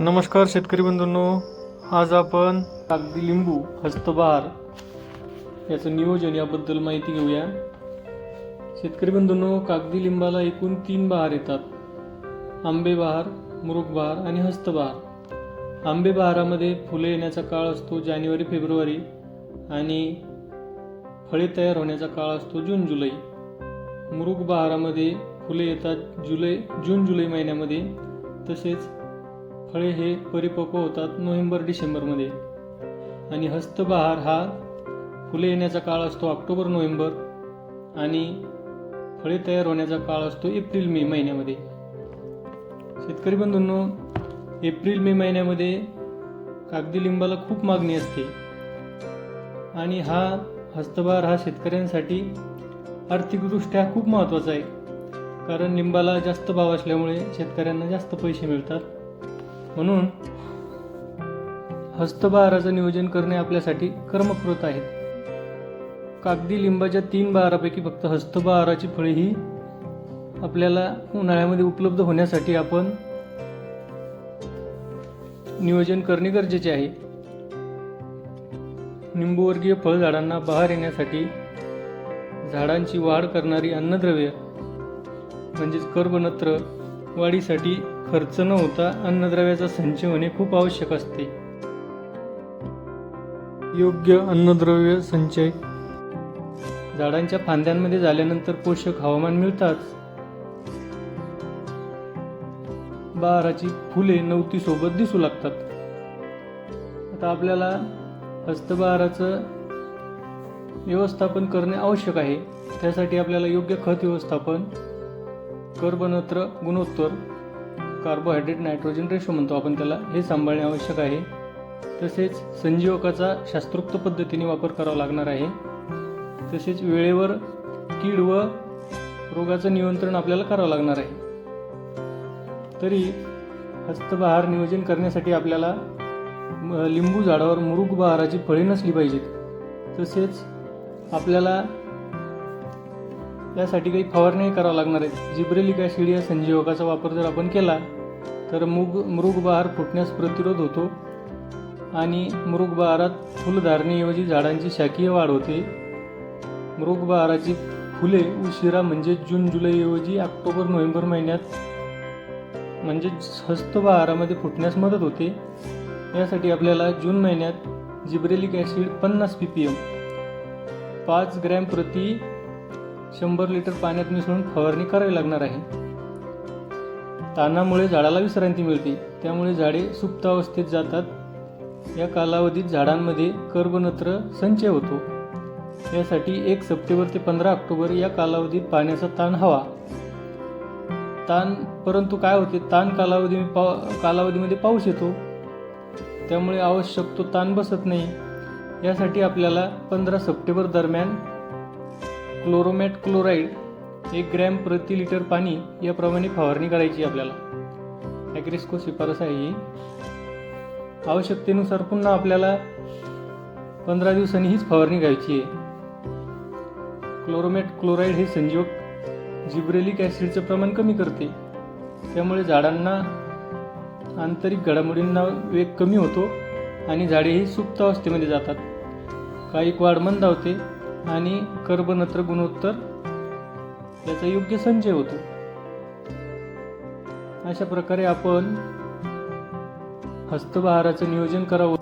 नमस्कार शेतकरी बंधूंनो आज आपण कागदी लिंबू हस्तबहार याचं नियोजन याबद्दल माहिती घेऊया. शेतकरी बंधूंनो कागदी लिंबाला एकूण तीन बहार येतात. आंबे बहार मुरुग बहार आणि हस्तबहार आंबे बहारामध्ये फुले येण्याचा काळ असतो जानेवारी फेब्रुवारी आणि फळे तयार होण्याचा काळ असतो जून जुलै. मुरुग बहारामध्ये फुले येतात जुलै जून जुलै महिन्यामध्ये. तसेच फळे हे परिपक्व होतात नोव्हेंबर डिसेंबरमध्ये. आणि हस्तबहार हा फुले येण्याचा काळ असतो ऑक्टोबर नोव्हेंबर आणि फळे तयार होण्याचा काळ असतो एप्रिल मे महिन्यामध्ये. शेतकरी बंधूंनो एप्रिल मे महिन्यामध्ये कागदी लिंबाला खूप मागणी असते. आणि हा हस्तभार हा शेतकऱ्यांसाठी आर्थिकदृष्ट्या खूप महत्त्वाचा आहे. कारण लिंबाला जास्त भाव असल्यामुळे शेतकऱ्यांना जास्त पैसे मिळतात. म्हणून हस्तबहाराचं नियोजन करणे आपल्यासाठी कर्मकृत आहे. कागदी लिंबाच्या तीन बहारापैकी फक्त हस्तबहाराची फळे ही आपल्याला उन्हाळ्यामध्ये उपलब्ध होण्यासाठी आपण नियोजन करणे गरजेचे आहे. निंबूवर्गीय फळझाडांना बहार येण्यासाठी झाडांची वाढ करणारी अन्नद्रव्य म्हणजेच कर्बनत्र वाढीसाठी खर्च न होता अन्नद्रव्याचा संचय होणे खूप आवश्यक असते. योग्य अन्नद्रव्य संचय. झाडांच्या फांद्यांमध्ये झाल्यानंतर पोषक हवामान मिळताच. बहाराची फुले नवती सोबत दिसू लागतात. आता आपल्याला हस्तबहाराचं व्यवस्थापन करणे आवश्यक आहे. त्यासाठी आपल्याला योग्य खत व्यवस्थापन कर्बनत्र गुणोत्तर कार्बोहायड्रेट नायट्रोजन रेशो म्हणतो आपण त्याला हे सांभाळणे आवश्यक आहे. तसेच संजीवकाचा शास्त्रोक्त पद्धतीने वापर करावा लागणार आहे. तसेच वेळेवर कीड व रोगाचं नियंत्रण आपल्याला करावं लागणार आहे. तरी हस्तबहार नियोजन करण्यासाठी आपल्याला लिंबू झाडावर मुरुग बहाराची फळे नसली पाहिजेत. तसेच आपल्याला यासाठी काही फवारणी करावं लागणार आहे. जिब्रेलिक ॲसिड या संजीवकाचा वापर जर आपण केला तर मूग मृगबहार फुटण्यास प्रतिरोध होतो आणि मृगबहारात फुलधारणेऐवजी झाडांची शाकीय वाढ होते. मृगबहाराची फुले उशिरा म्हणजे जून जुलैऐवजी ऑक्टोबर नोव्हेंबर महिन्यात म्हणजे हस्तबहारामध्ये फुटण्यास मदत होते. यासाठी आपल्याला जून महिन्यात जिब्रेलिक ॲसिड पन्नास पी पी एम पाच ग्रॅम प्रति शंभर लिटर पाण्यात मिसळून फवारणी करावी लागणार आहे. ताणामुळे झाडाला विश्रांती मिळते. त्यामुळे झाडे सुप्त अवस्थेत जातात. या कालावधीत झाडांमध्ये कर्बनत्र संचय होतो. यासाठी एक सप्टेंबर ते पंधरा ऑक्टोबर या कालावधीत पाण्याचा ताण हवा. ताण परंतु काय होते? ताण कालावधी पा कालावधीमध्ये पाऊस येतो. त्यामुळे आवश्यक तो ताण बसत नाही. यासाठी आपल्याला पंधरा सप्टेंबर दरम्यान क्लोरोमॅट क्लोराईड एक ग्रॅम प्रति लिटर पाणी याप्रमाणे फवारणी करायची आपल्याला. ॲग्रेस्को शिफारस आहे ही आवश्यकतेनुसार पुन्हा आपल्याला पंधरा दिवसांनी हीच फवारणी घ्यायची आहे. क्लोरोमॅट क्लोराईड हे संजीवक जिब्रेलिक ॲसिडचं प्रमाण कमी करते. त्यामुळे झाडांना आंतरिक घडामोडींना वेग कमी होतो आणि झाडे ही सुप्त अवस्थेमध्ये जातात. काही वाढ मंदावते आणि कर्बनत्र गुणोत्तर याचा योग्य संचय होतो. अशा प्रकारे आपण हस्तभाराचं नियोजन करावं.